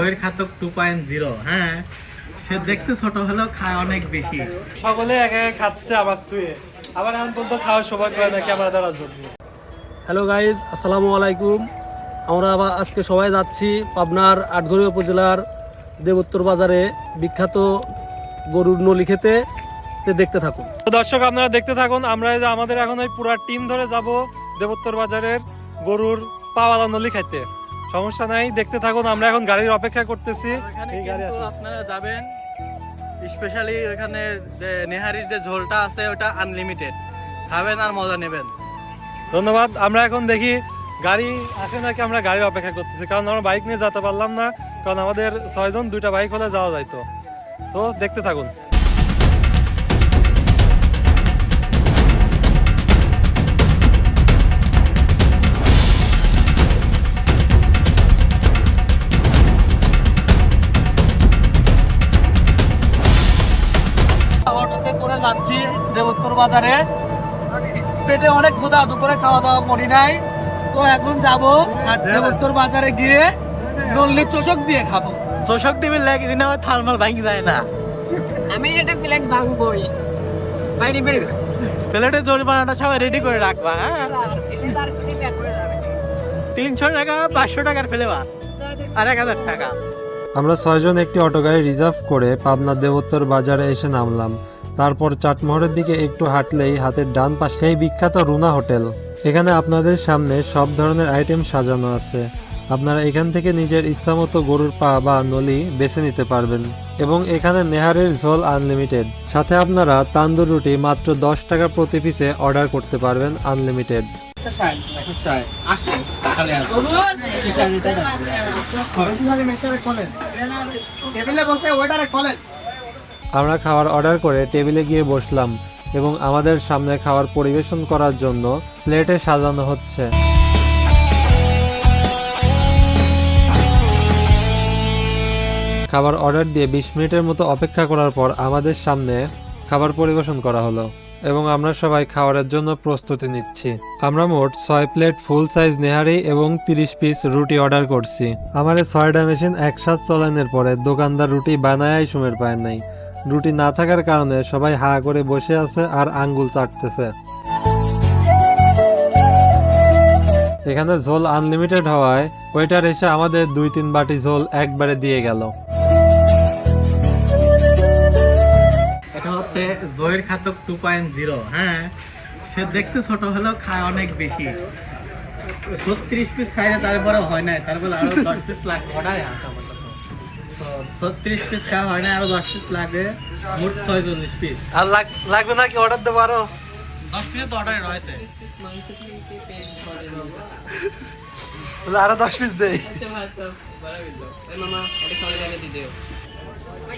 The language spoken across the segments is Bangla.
বইয়ের খাতক টু পয়েন্ট জিরো হ্যাঁ? সে দেখতে ছোট হলেও খায় অনেক বেশি। সকলে এক এক খাচ্ছে আবার তুই। আবার এখন পর্যন্ত খাওয়ার সবাই করে না ক্যামেরা ধরার জন্য? হ্যালো গাইজ আসসালামু আলাইকুম। আমরা আবার আজকে সবাই যাচ্ছি পাবনার আটঘরি উপজেলার দেবোত্তর বাজারে বিখ্যাত গরুর নলি খেতে। দেখতে থাকুন। তো দর্শক আপনারা দেখতে থাকুন আমরা যে আমাদের এখন ওই পুরা টিম ধরে যাব দেবোত্তর বাজারের গরুর পাওয়ালা নলি খাইতে। সমস্যা নাই দেখতে থাকুন আমরা এখন গাড়ির অপেক্ষা করতেছি। আপনারা যাবেন স্পেশালি ওখানে যে নেহারির যে ঝোলটা আছে ওটা আনলিমিটেড খাবেন আর মজা নেবেন। ধন্যবাদ আমরা এখন দেখি গাড়ি আসে নাকি আমরা গাড়ির অপেক্ষা করতেছি কারণ আমরা বাইক নিয়ে যেতে পারলাম না কারণ আমাদের ছয়জন দুইটা বাইক হলে যাওয়া যাইতো। তো দেখতে থাকুন। যাচ্ছি দেবোত্তর বাজারে। পেটে অনেক ক্ষুধা দুপুরে খাওয়া দাওয়া করি নাই। তো এখন যাব দেবোত্তর বাজারে গিয়ে নল্লি চোষক দিয়ে খাব। চোষক টিভির লাগে দিন আমার থালমাল ভাঙি যায় না। আমি এটা প্লেট ভাঙবই। বাইরে বের প্লেটের জরিমানাটা সবাই রেডি করে রাখবা হ্যাঁ? তিনশো টাকা পাঁচশো টাকার ফেলেবা। আর এক হাজার টাকা। আমরা ছয়জন একটি অটো গাড়ি রিজার্ভ করে পাবনা দেবোত্তর বাজারে এসে নামলাম। তারপর চাটমোহরের দিকে একটু হাঁটলেই হাতের ডান পাশে সেই বিখ্যাত রুনা হোটেল। এখানে আপনাদের সামনে সব ধরনের আইটেম সাজানো আছে। আপনারা এখান থেকে নিজের ইচ্ছামতো গরুর পা বা নলি বেছে নিতে পারবেন। এবং এখানে নেহারের ঝোল আনলিমিটেড। সাথে আপনারা তান্দুর রুটি মাত্র দশ টাকা প্রতি পিসে অর্ডার করতে পারবেন আনলিমিটেড। আমরা খাবার অর্ডার করে টেবিলে গিয়ে বসলাম এবং আমাদের সামনে খাবার পরিবেশন করার জন্য প্লেটে সাজানো হচ্ছে। খাবার অর্ডার দিয়ে বিশ মিনিটের মতো অপেক্ষা করার পর আমাদের সামনে খাবার পরিবেশন করা হলো এবং আমরা সবাই খাবারের জন্য প্রস্তুতি নিচ্ছি। আমরা মোট ছয় প্লেট ফুল সাইজ নেহারি এবং তিরিশ পিস রুটি অর্ডার করছি। আমার ছয়টা মেশিন একসাথ চলানোর পরে দোকানদার রুটি বানায় সুমের পায় নাই। রুটি না থাকার কারণে সবাই হা করে বসে আছে আর আঙ্গুল চাটতেছে। এখানে ঝোল আনলিমিটেড হওয়ায় ওয়েটার এসে আমাদের দুই তিন বাটি ঝোল একবারে দিয়ে গেল। এটা হচ্ছে জয়ের খাতক টু পয়েন্ট জিরো হ্যাঁ? সে দেখতে ছোট হলেও খায় অনেক বেশি। ছত্রিশ পিস খাইলে তারপরে হয় না তারপরে আরও দশ পিস আমার কাছে। তো ছত্রিশ পিস খাওয়া হয় না আরও দশ পিস লাগে মোট ছয়চল্লিশ পিস আর লাগবে নাকি অর্ডার দেবো আরও? দশ পিস তো অর্ডার রয়েছে। আরও দশ পিস দেই।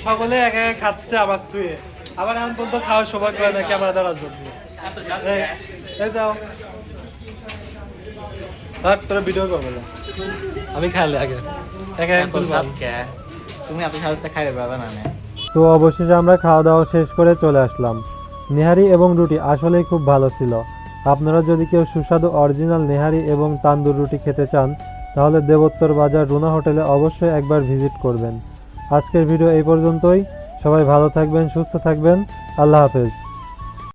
সকলে এক এক খাচ্ছে আবার তুই। আবার এখন পর্যন্ত খাওয়ার সবাই করে না ক্যামেরা ধরার জন্য? এই- এই দাও। আর তোরা ভিডিও করবে না। আমি খাইলে আগে। এক এক? তুমি এত সাথে খাইতে পারবে না তো অবশেষে আমরা খাওয়া দাওয়া শেষ করে চলে আসলাম। নেহারি এবং রুটি আসলেই খুব ভালো ছিল। আপনারা যদি কেউ সুস্বাদু অরিজিনাল নেহারি এবং তান্দুর রুটি খেতে চান, তাহলে দেবোত্তর বাজার রুনা হোটেলে অবশ্যই একবার ভিজিট করবেন। আজকের ভিডিও এই পর্যন্তই। সবাই ভালো থাকবেন, সুস্থ থাকবেন। আল্লাহ হাফেজ।